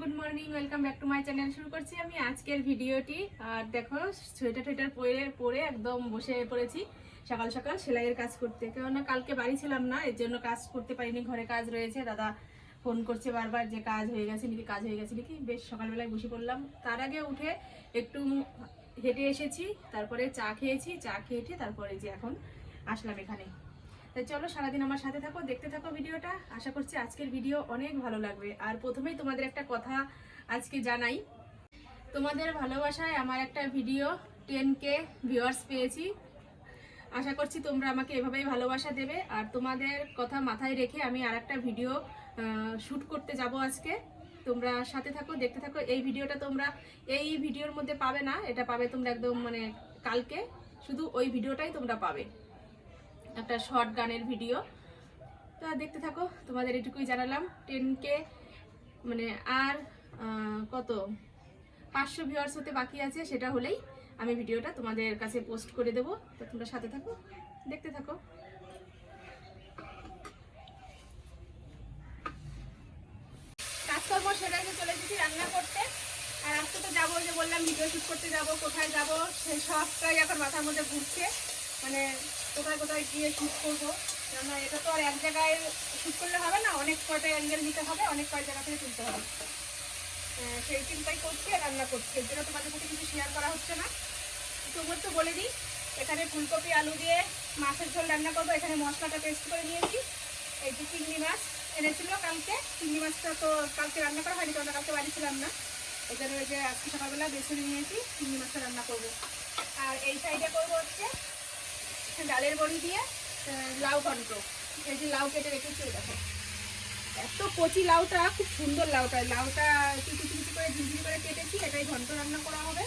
Good morning, welcome back to my channel. শুরু করছি আমি আজকের ভিডিওটি। আর দেখো, সোয়েটার টোয়েটার পরে পরে একদম বসে পড়েছি। সকাল সকাল সেলাইয়ের কাজ করতে। কেননা কালকে বাড়ি ছিলাম না, এর জন্য কাজ করতে পারিনি, ঘরে কাজ রয়েছে। দাদা ফোন করছে বারবার যে কাজ হয়ে গেছে নাকি, কাজ হয়ে গেছে নাকি। বেশ, সকালবেলায় বসে পড়লাম। তার আগে উঠে একটু হেঁটে এসেছি, তারপরে চা খেয়েছি। চা খেয়ে তারপরে যে এখন আসলাম এখানে। তাই চলো সারাদিন আমার সাথে থাকো, দেখতে থাকো ভিডিওটা। আশা করছি আজকের ভিডিও অনেক ভালো লাগবে। আর প্রথমেই তোমাদের একটা কথা আজকে জানাই। তোমাদের ভালোবাসায় আমার একটা ভিডিও টেন কে ভিউয়ার্স পেয়েছি। আশা করছি তোমরা আমাকে এভাবেই ভালোবাসা দেবে। আর তোমাদের কথা মাথায় রেখে আমি আর একটা ভিডিও শ্যুট করতে যাব আজকে। তোমরা সাথে থাকো, দেখতে থাকো। এই ভিডিওটা তোমরা এই ভিডিওর মধ্যে পাবে না। এটা পাবে তোমরা একদম মানে কালকে। শুধু ওই ভিডিওটাই তোমরা পাবে। একটা শর্ট গানের ভিডিও তো দেখতে থাকো, তোমাদের এটুকুই জানালাম। টেন কে মানে আর কত? পাঁচশো ভিউয়ার্স হতে বাকি আছে, সেটা হলেই আমি ভিডিওটা তোমাদের কাছে পোস্ট করে দেবো। তো তোমরা সাথে থাকো, দেখতে থাকো। কাজকর্ম সেরে চলে এসেছি রান্না করতে। আর আজকে তো যাব যে বললাম ভিডিও শুট করতে যাব, কোথায় যাব, সেই সবটাই এখন মাথার মধ্যে ঘুরছে। মানে কোথায় কোথায় গিয়ে শুট করব। কেননা এটা তো আর এক জায়গায় শুট করলে হবে না, অনেক কয়টা অ্যাঙ্গেল নিতে হবে, অনেক কয় জায়গা থেকে তুলতে হবে। সেই চিন্তাই করছি আর রান্না করছি। এর জন্য তো তোমাদের সাথে কিছু শেয়ার করা হচ্ছে না। তবুও তো বলে দিই, এখানে ফুলকপি, আলু দিয়ে মাছের ঝোল রান্না করব। এখানে মশলাটা পেস্ট করে নিয়েছি। এই যে চিংড়ি মাছ এনেছিল কালকে। চিংড়ি মাছটা তো কালকে রান্না করা হয়নি কারণ কালকে বাড়ি ছিলাম না জন্য ওই যে আজকে সকালবেলা বেছে নিয়েছি, চিংড়ি মাছটা রান্না করব। আর এই সাইডে করব হচ্ছে ডালের বড়ি দিয়ে লাউ ঘন্ট। এই যে লাউ কেটে রেখেছি দেখো। এত কচি লাউটা, খুব সুন্দর লাউটা। লাউটা কুচি কুচি করে ঝিঝি করে কেটেছি, এটাই ঘন্ট রান্না করা হবে।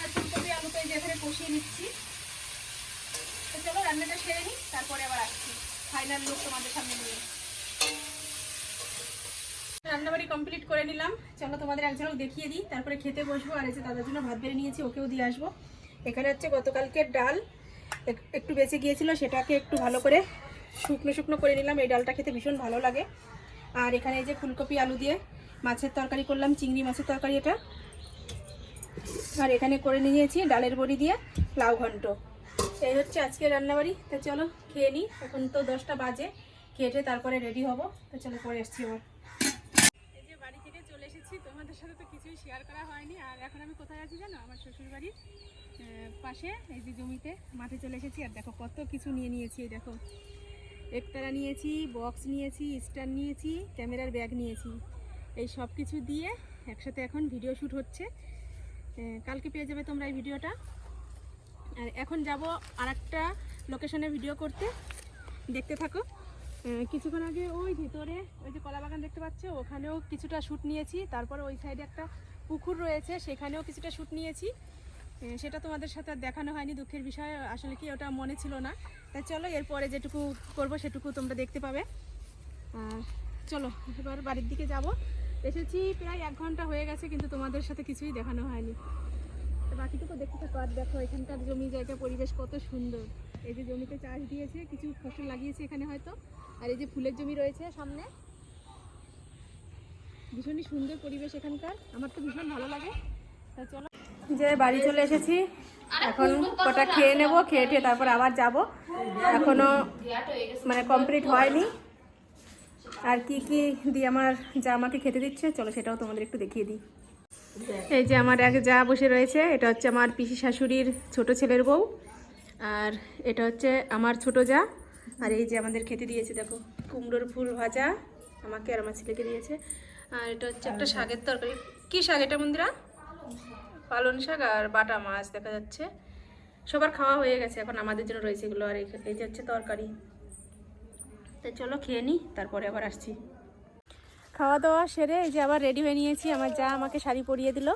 আর ফুলকপি আলুটা এই কষিয়ে নিচ্ছি। তো চলো, রান্নাটা সেরে নিই, তারপরে আবার আসছি। ফাইনাল লুক তোমাদের সামনে নিয়ে। রান্নাবাড়ি কমপ্লিট করে নিলাম। চলো, তোমাদের এক ঝলক দেখিয়ে দিই। তারপরে খেতে বসবো। আর এই যে দাদার জন্য ভাত বেড়ে নিয়েছি, ওকেও দিয়ে আসব। এখানে হচ্ছে গতকালকে ডাল, এক- একটু বেঁচে গিয়েছিল, সেটাকে একটু ভালো করে শুকনো শুকনো করে নিলাম। এই ডালটা খেতে ভীষণ ভালো লাগে। আর এখানে এই যে ফুলকপি, আলু দিয়ে মাছের তরকারি করলাম, চিংড়ি মাছের তরকারি এটা। আর এখানে করে নিয়েছি ডালের বড়ি দিয়ে লাউ ঘন্ট। এই হচ্ছে আজকে রান্নাবাড়ি। তা চলো খেয়ে নিই। এখন তো দশটা বাজে। খেয়ে তারপরে রেডি হব। তো চলো পরে এসছি আবার। এই যে বাড়ি থেকে চলে এসেছি। তোমাদের সাথে তো কিছুই শেয়ার করা হয়নি। আর এখন আমি কোথায় আছি জানো? আমার শ্বশুর বাড়ির পাশে, এই যে জমিতে, মাঠে চলে এসেছি। আর দেখো কত কিছু নিয়ে নিয়েছি, এই দেখো। একতারা নিয়েছি বক্স নিয়েছি স্ট্যান্ড নিয়েছি, ক্যামেরার ব্যাগ নিয়েছি। এই সব কিছু দিয়ে একসাথে এখন ভিডিও শ্যুট হচ্ছে। কালকে পেয়ে যাবে তোমরা এই ভিডিওটা আর এখন যাব আর একটা লোকেশনে ভিডিও করতে। দেখতে থাকো। কিছুক্ষণ আগে ওই ভিতরে, ওই যে কলা বাগান দেখতে পাচ্ছ, ওখানেও কিছুটা শ্যুট নিয়েছি। তারপর ওই সাইডে একটা পুকুর রয়েছে, সেখানেও কিছুটা শ্যুট নিয়েছি। সেটা তোমাদের সাথে দেখানো হয়নি, দুঃখের বিষয়, আসলে কি ওটা মনে ছিল না। তাই চলো, এরপরে যেটুকু করব সেটুকু তোমরা দেখতে পাবে। চলো, এবার বাড়ির দিকে যাব। এসেছি প্রায় এক ঘণ্টা হয়ে গেছে, কিন্তু তোমাদের সাথে কিছুই দেখানো হয়নি। বাকিটুকু দেখতে থাকো, আর দেখো এখানকার জমি জায়গা, পরিবেশ কত সুন্দর। এই যে জমিতে চাষ দিয়েছে, কিছু ফসল লাগিয়েছে এখানে হয়তো। আর এই যে ফুলের জমি রয়েছে সামনে। ভীষণই সুন্দর পরিবেশ এখানকার, আমার তো ভীষণ ভালো লাগে। তা চলো। যে বাড়ি চলে এসেছি, এখন কটা খেয়ে নেব, খেয়ে টেয়ে তারপর আবার যাব। এখনও মানে কমপ্লিট হয়নি। আর কি কি দিয়ে আমার যা আমাকে খেতে দিচ্ছে, চলো সেটাও তোমাদের একটু দেখিয়ে দিই। এই যে আমার এক যা বসে রয়েছে, এটা হচ্ছে আমার পিসি শাশুড়ির ছোট ছেলের বউ, আর এটা হচ্ছে আমার ছোট যা। আর এই যে আমাদের খেতে দিয়েছে, দেখো, কুমড়োর ফুল ভাজা আমাকে আর আমার ছেলেকে দিয়েছে। আর এটা হচ্ছে একটা শাকের তরকারি। কি শাক এটা মন্দিরা? পালন শাক আর বাটা মাছ দেখা যাচ্ছে। সবার খাওয়া হয়ে গেছে, এখন আমাদের জন্য রয়েছে এগুলো আর এই যে হচ্ছে তরকারি। তো চলো খেয়ে নিই তারপরে আবার আসছি। খাওয়া দাওয়া সেরে এই যে আবার রেডি হয়ে নিয়েছি, আমার যা আমাকে শাড়ি পরিয়ে দিল।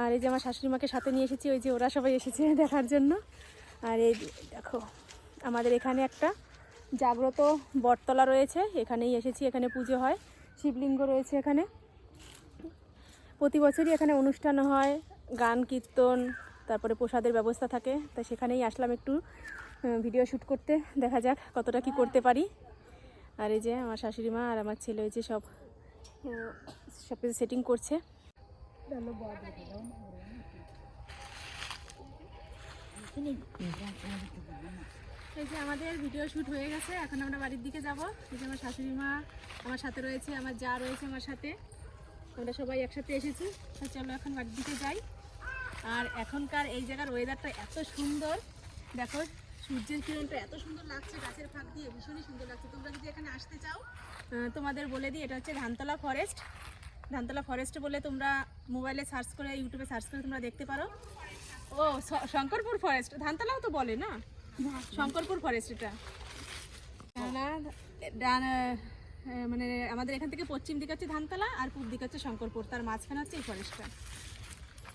আর এই যে আমার শাশুড়ি মাকে সাথে নিয়ে এসেছি, ওই যে ওরা সবাই এসেছে দেখার জন্য। আর এই দেখো, আমাদের এখানে একটা জাগ্রত বটতলা রয়েছে, এখানেই এসেছি, এখানে পুজো হয়। শিবলিঙ্গ রয়েছে এখানে। প্রতি বছরই এখানে অনুষ্ঠান হয় গান, কীর্তন, তারপরে প্রসাদের ব্যবস্থা থাকে। তাই সেখানেই আসলাম একটু ভিডিও শ্যুট করতে। দেখা যাক কতটা কি করতে পারি। আর এই যে আমার শাশুড়ি মা আর আমার ছেলে যে সব সব কিছু সেটিং করছে। এই যে আমাদের ভিডিও শ্যুট হয়ে গেছে, এখন আমরা বাড়ির দিকে যাব। এই যে আমার শাশুড়ি মা আমার সাথে রয়েছে, আমার যা রয়েছে আমার সাথে। আমরা সবাই একসাথে এসেছি চলো এখন বাড়ির দিকে যাই। আর এখনকার এই জায়গার ওয়েদারটা এত সুন্দর। দেখো, সূর্যের কিরণটা এত সুন্দর লাগছে গাছের ফাঁক দিয়ে, ভীষণই সুন্দর লাগছে। তোমরা যদি এখানে আসতে চাও তোমাদের বলে দিই, এটা হচ্ছে ধানতলা ফরেস্ট ধানতলা ফরেস্ট বলে তোমরা মোবাইলে সার্চ করে ইউটিউবে সার্চ করে তোমরা দেখতে পারো। ও শঙ্করপুর ফরেস্ট ধানতলাও তো বলে না? শঙ্করপুর ফরেস্ট এটা। মানে আমাদের এখান থেকে পশ্চিম দিকে হচ্ছে ধানতলা, আর পূর্ব দিকে হচ্ছে শঙ্করপুর। তার মাঝখানে হচ্ছে এই ফরেস্টটা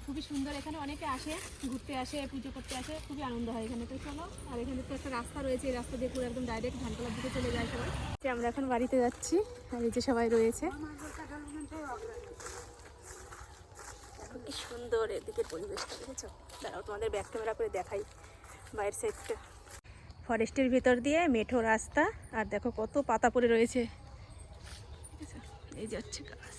খুবই সুন্দর, এখানে অনেকে আসে, ঘুরতে আসে, পুজো করতে আসে, খুবই আনন্দ হয় এখানে। তো চলো, আর এখানে তো একটা রাস্তা রয়েছে, এই রাস্তা দিয়ে পুরো একদম ডাইরেক্ট ধানতলার দিকে চলে যায় সবাই। আমরা এখন বাড়িতে যাচ্ছি, আর এই যে সবাই রয়েছে। কি সুন্দর এদিকে পরিবেশটা, দেখেছ? দাঁড়াও, তোমাদের ব্যাক ক্যামেরা করে দেখাই বাইরের সাইডটা ফরেস্টের ভিতর দিয়ে মেঠো রাস্তা, আর দেখো কত পাতা পড়ে রয়েছে। এই যাচ্ছে গাছ।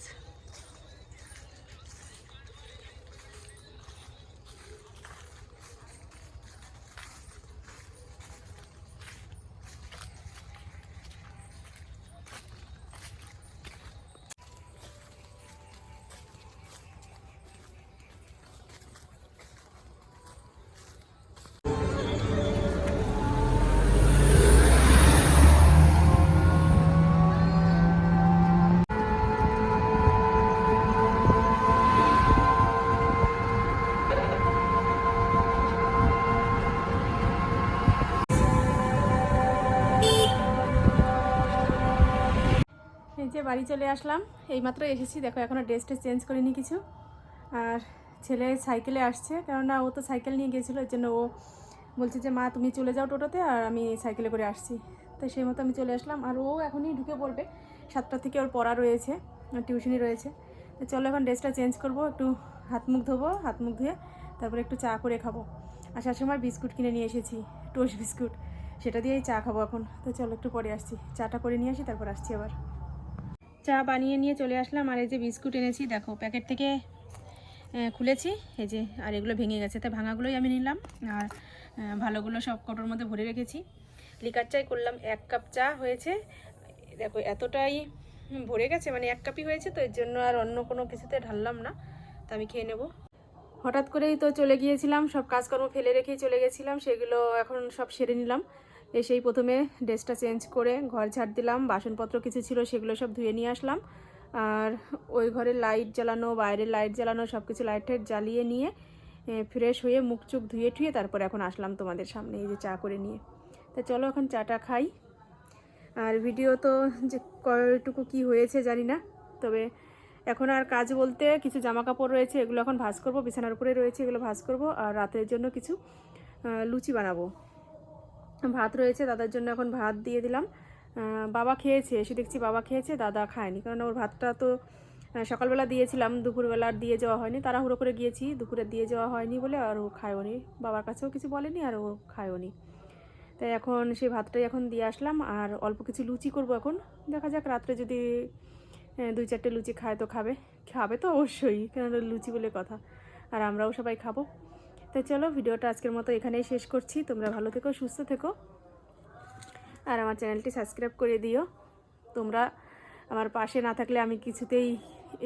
বাড়ি চলে আসলাম। এইমাত্র এসেছি, দেখো এখনও ড্রেসটা চেঞ্জ করিনি কিছু। আর ছেলে সাইকেলে আসছে, কেননা ও তো সাইকেল নিয়ে গিয়েছিল এর জন্য ও বলছে যে, মা, তুমি চলে যাও টোটোতে আর আমি সাইকেলে করে আসছি। তো সেই মতো আমি চলে আসলাম। আর ও এখনই ঢুকে পড়বে। সাতটা থেকে ওর পড়া রয়েছে টিউশনি রয়েছে। তো চলো এখন ড্রেসটা চেঞ্জ করব, একটু হাত মুখ ধোবো, হাত মুখ ধুয়ে তারপরে একটু চা করে খাব। আসার সময় বিস্কুট কিনে নিয়ে এসেছি টোস্ট বিস্কুট। সেটা দিয়েই চা খাব এখন। তো চলো একটু পরে আসছি। চাটা করে নিয়ে আসি, তারপর আসছি আবার। চা বানিয়ে নিয়ে চলে আসলাম। আর এই যে বিস্কুট এনেছি, দেখো, প্যাকেট থেকে খুলেছি। এই যে, আর এগুলো ভেঙে গেছে তাই ভাঙাগুলোই আমি নিলাম। আর ভালোগুলো সব কটোর মধ্যে ভরে রেখেছি। লিকার চাই করলাম এক কাপ চা হয়েছে। দেখো, এতটাই ভরে গেছে মানে এক কাপই হয়েছে, তো এর জন্য আর অন্য কোনো কিছুতে ঢাললাম না। তো আমি খেয়ে নেব। হঠাৎ করেই তো চলে গিয়েছিলাম, সব কাজকর্ম ফেলে রেখেই চলে গেছিলাম, সেগুলো এখন সব সেরে নিলাম। এসেই প্রথমে ড্রেসটা চেঞ্জ করে ঘর ঝাড় দিলাম, বাসনপত্র কিছু ছিল সেগুলো সব ধুয়ে নিয়ে আসলাম। আর ওই ঘরে লাইট জ্বালানো বাইরের লাইট জ্বালানো সব কিছু লাইট টাইট জ্বালিয়ে নিয়ে ফ্রেশ হয়ে মুখ চুখ ধুয়ে টুয়ে তারপরে এখন আসলাম তোমাদের সামনে এই যে চা করে নিয়ে। তা চলো এখন চাটা খাই। আর ভিডিও তো যে কয়টুকু কি হয়েছে জানি না, তবে এখন আর কাজ বলতে কিছু জামা কাপড় রয়েছে, এগুলো এখন ভাঁজ করব, বিছানার উপরে রয়েছে, এগুলো ভাঁজ করব, আর রাতের জন্য কিছু লুচি বানাবো। ভাত রয়েছে, দাদার জন্য এখন ভাত দিয়ে দিলাম। বাবা খেয়েছে, এসে দেখছি বাবা খেয়েছে, দাদা খায়নি। কারণ ওর ভাতটা তো সকালবেলা দিয়েছিলাম, দুপুরবেলা আর দিয়ে যাওয়া হয়নি। তাড়াহুড়ো করে গিয়েছি, দুপুরে দিয়ে যাওয়া হয়নি বলে আর ও খায়ও নি বাবার কাছেও কিছু বলেনি আর ও খায়ও নি তাই এখন সেই ভাতটাই এখন দিয়ে আসলাম। আর অল্প কিছু লুচি করব এখন। দেখা যাক রাত্রে যদি দুই চারটে লুচি খায় তো খাবে। খাবে তো অবশ্যই কেন লুচি বলে কথা। আর আমরাও সবাই খাব। তাই চলো ভিডিওটা আজকের মতো এখানেই শেষ করছি। তোমরা ভালো থেকো, সুস্থ থেকো। আর আমার চ্যানেলটি সাবস্ক্রাইব করে দিও। তোমরা আমার পাশে না থাকলে আমি কিছুতেই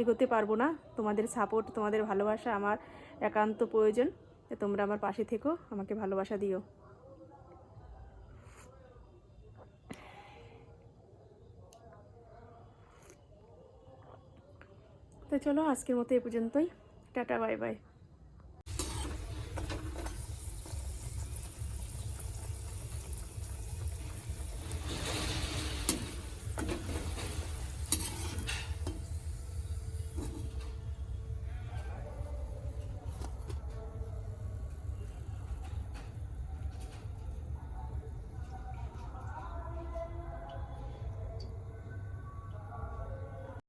এগোতে পারব না। তোমাদের সাপোর্ট তোমাদের ভালোবাসা আমার একান্ত প্রয়োজন। তো তোমরা আমার পাশে থেকো, আমাকে ভালোবাসা দিও। তো চলো আজকের মতো এ পর্যন্তই। Tata, bye bye.